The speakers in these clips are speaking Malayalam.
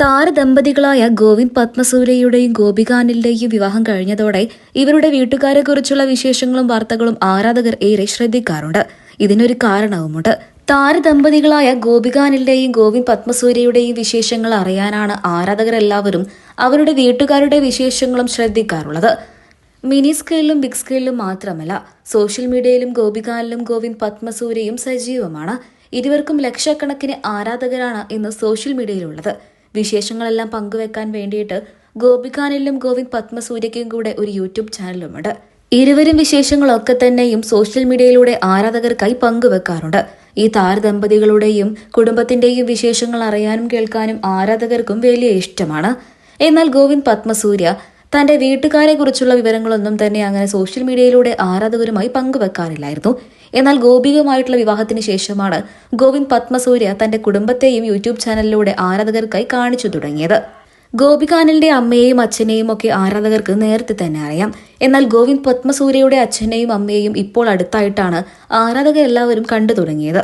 താരദമ്പതികളായ ഗോവിന്ദ് പത്മസൂര്യയുടെയും ഗോപികാനിലിന്റെയും വിവാഹം കഴിഞ്ഞതോടെ ഇവരുടെ വീട്ടുകാരെക്കുറിച്ചുള്ള വിശേഷങ്ങളും വാർത്തകളും ആരാധകർ ഏറെ ശ്രദ്ധിക്കാറുണ്ട്. ഇതിനൊരു കാരണവുമുണ്ട്. താരദമ്പതികളായ ഗോപികാനിലിന്റെയും ഗോവിന്ദ് പത്മസൂര്യയുടെയും വിശേഷങ്ങൾ അറിയാനാണ് ആരാധകരെല്ലാവരും അവരുടെ വീട്ടുകാരുടെ വിശേഷങ്ങളും ശ്രദ്ധിക്കാറുള്ളത്. മിനി സ്കെയിലും ബിഗ് സ്കെയിലും മാത്രമല്ല സോഷ്യൽ മീഡിയയിലും ഗോപികാനിലും ഗോവിന്ദ് പത്മസൂര്യയും സജീവമാണ്. ഇരുവർക്കും ലക്ഷക്കണക്കിന് ആരാധകരാണ് ഇന്ന് സോഷ്യൽ മീഡിയയിലുള്ളത്. വിശേഷങ്ങളെല്ലാം പങ്കുവെക്കാൻ വേണ്ടിയിട്ട് ഗോപികാനിലും ഗോവിന്ദ് പത്മസൂര്യയ്ക്കും കൂടെ ഒരു യൂട്യൂബ് ചാനലുമുണ്ട്. ഇരുവരും വിശേഷങ്ങളൊക്കെ തന്നെയും സോഷ്യൽ മീഡിയയിലൂടെ ആരാധകർക്കായി പങ്കുവെക്കാറുണ്ട്. ഈ താരദമ്പതികളുടെയും കുടുംബത്തിന്റെയും വിശേഷങ്ങൾ അറിയാനും കേൾക്കാനും ആരാധകർക്കും വലിയ ഇഷ്ടമാണ്. എന്നാൽ ഗോവിന്ദ് പത്മസൂര്യ തന്റെ വീട്ടുകാരെ കുറിച്ചുള്ള വിവരങ്ങളൊന്നും തന്നെ അങ്ങനെ സോഷ്യൽ മീഡിയയിലൂടെ ആരാധകരുമായി പങ്കുവെക്കാറില്ലായിരുന്നു. എന്നാൽ ഗോപികയുമായിട്ടുള്ള വിവാഹത്തിന് ശേഷമാണ് ഗോവിന്ദ് പത്മസൂര്യ തന്റെ കുടുംബത്തെയും യൂട്യൂബ് ചാനലിലൂടെ ആരാധകർക്കായി കാണിച്ചു തുടങ്ങിയത്. ഗോപിക അനിലിന്റെ അമ്മയെയും അച്ഛനെയും ഒക്കെ ആരാധകർക്ക് നേരത്തെ തന്നെ അറിയാം. എന്നാൽ ഗോവിന്ദ് പത്മസൂര്യയുടെ അച്ഛനെയും അമ്മയെയും ഇപ്പോൾ അടുത്തായിട്ടാണ് ആരാധകരെല്ലാവരും കണ്ടു തുടങ്ങിയത്.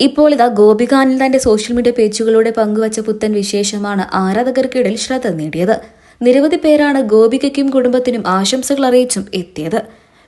ഇപ്പോൾ ഇതാ ഗോപിക അനിൽ തന്റെ സോഷ്യൽ മീഡിയ പേജുകളിലൂടെ പങ്കുവച്ച പുത്തൻ വിശേഷമാണ് ആരാധകർക്കിടയിൽ ശ്രദ്ധ നേടിയത്. നിരവധി പേരാണ് ഗോപികയ്ക്കും കുടുംബത്തിനും ആശംസകൾ അറിയിച്ചും എത്തിയത്.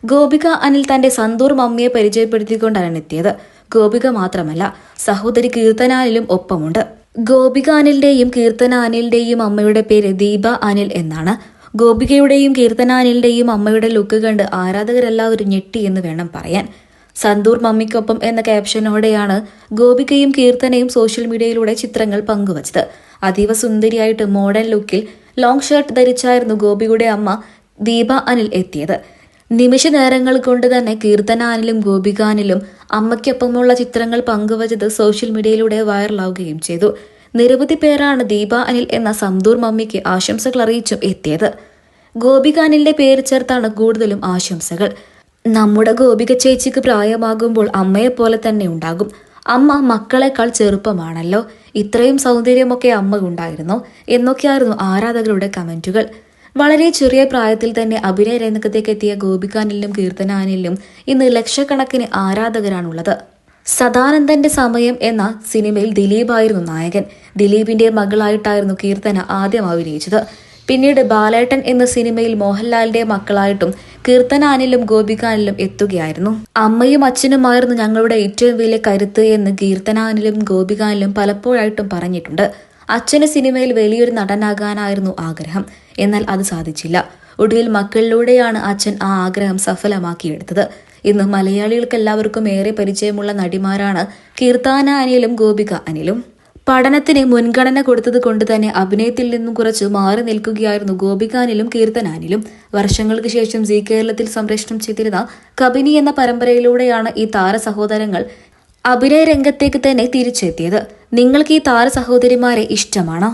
ഗോപിക അനിൽ തന്റെ സന്തൂർ മമ്മിയെ പരിചയപ്പെടുത്തിക്കൊണ്ടാണ് എത്തിയത്. ഗോപിക മാത്രമല്ല സഹോദരി കീർത്തനാനിലും ഒപ്പമുണ്ട്. ഗോപിക അനിലിന്റെയും കീർത്തന അനിലിന്റെയും അമ്മയുടെ പേര് ദീപ അനിൽ എന്നാണ്. ഗോപികയുടെയും കീർത്തന അനിലിന്റെയും അമ്മയുടെ ലുക്ക് കണ്ട് ആരാധകരെല്ലാവരും ഞെട്ടി എന്ന് വേണം പറയാൻ. സന്തൂർ മമ്മിക്കൊപ്പം എന്ന ക്യാപ്ഷനോടെയാണ് ഗോപികയും കീർത്തനയും സോഷ്യൽ മീഡിയയിലൂടെ ചിത്രങ്ങൾ പങ്കുവച്ചത്. അതീവ സുന്ദരിയായിട്ട് മോഡേൺ ലുക്കിൽ ലോങ് ഷർട്ട് ധരിച്ചായിരുന്നു ഗോപിയുടെ അമ്മ ദീപ അനിൽ എത്തിയത്. നിമിഷ നേരങ്ങൾ കൊണ്ട് തന്നെ കീർത്തനാനിലും ഗോപികാനിലും അമ്മയ്ക്കൊപ്പമുള്ള ചിത്രങ്ങൾ പങ്കുവച്ചത് സോഷ്യൽ മീഡിയയിലൂടെ വൈറലാവുകയും ചെയ്തു. നിരവധി പേരാണ് ദീപ അനിൽ എന്ന സന്തൂർ മമ്മിക്ക് ആശംസകൾ അറിയിച്ചും എത്തിയത്. ഗോപികാനിലിന്റെ പേര് ചേർത്താണ് കൂടുതലും ആശംസകൾ. നമ്മുടെ ഗോപിക ചേച്ചിക്ക് പ്രായമാകുമ്പോൾ അമ്മയെപ്പോലെ തന്നെ ഉണ്ടാകും. അമ്മ മക്കളെക്കാൾ ചെറുപ്പമാണല്ലോ. ഇത്രയും സൗന്ദര്യമൊക്കെ അമ്മ ഉണ്ടായിരുന്നു. എന്നൊക്കെയായിരുന്നു ആരാധകരുടെ കമന്റുകൾ. വളരെ ചെറിയ പ്രായത്തിൽ തന്നെ അഭിനയ രംഗത്തേക്ക് എത്തിയ ഗോപികാനിലും കീർത്തനാനിലും ഇന്ന് ലക്ഷക്കണക്കിന് ആരാധകരാണുള്ളത്. സദാനന്ദന്റെ സമയം എന്ന സിനിമയിൽ ദിലീപായിരുന്നു നായകൻ. ദിലീപിന്റെ മകളായിട്ടായിരുന്നു കീർത്തന ആദ്യം അഭിനയിച്ചത്. പിന്നീട് ബാലേട്ടൻ എന്ന സിനിമയിൽ മോഹൻലാലിന്റെ മക്കളായിട്ടും കീർത്തനാനിലും ഗോപികാനിലും എത്തുകയായിരുന്നു. അമ്മയും അച്ഛനുമായിരുന്നു ഞങ്ങളുടെ ഏറ്റവും വലിയ കരുത്ത് എന്ന് കീർത്തനാനിലും ഗോപികാനിലും പലപ്പോഴായിട്ടും പറഞ്ഞിട്ടുണ്ട്. അച്ഛന് സിനിമയിൽ വലിയൊരു നടനാകാനായിരുന്നു ആഗ്രഹം. എന്നാൽ അത് സാധിച്ചില്ല. ഒടുവിൽ മക്കളിലൂടെയാണ് അച്ഛൻ ആ ആഗ്രഹം സഫലമാക്കിയെടുത്തത്. ഇന്ന് മലയാളികൾക്ക് എല്ലാവർക്കും ഏറെ പരിചയമുള്ള നടിമാരാണ് കീർത്താന അനിലും ഗോപിക അനിലും പഠനത്തിന് മുൻഗണന കൊടുത്തത് കൊണ്ട് തന്നെ അഭിനയത്തിൽ നിന്നും കുറച്ച് മാറി നിൽക്കുകയായിരുന്നു ഗോപികാനിലും കീർത്തനാനിലും. വർഷങ്ങൾക്ക് ശേഷം സി കേരളത്തിൽ സംപ്രേഷണം ചെയ്തിരുന്ന കബിനി എന്ന പരമ്പരയിലൂടെയാണ് ഈ താര സഹോദരങ്ങൾ അഭിനയ രംഗത്തേക്ക് തന്നെ തിരിച്ചെത്തിയത്. നിങ്ങൾക്ക് ഈ താര സഹോദരിമാരെ ഇഷ്ടമാണോ?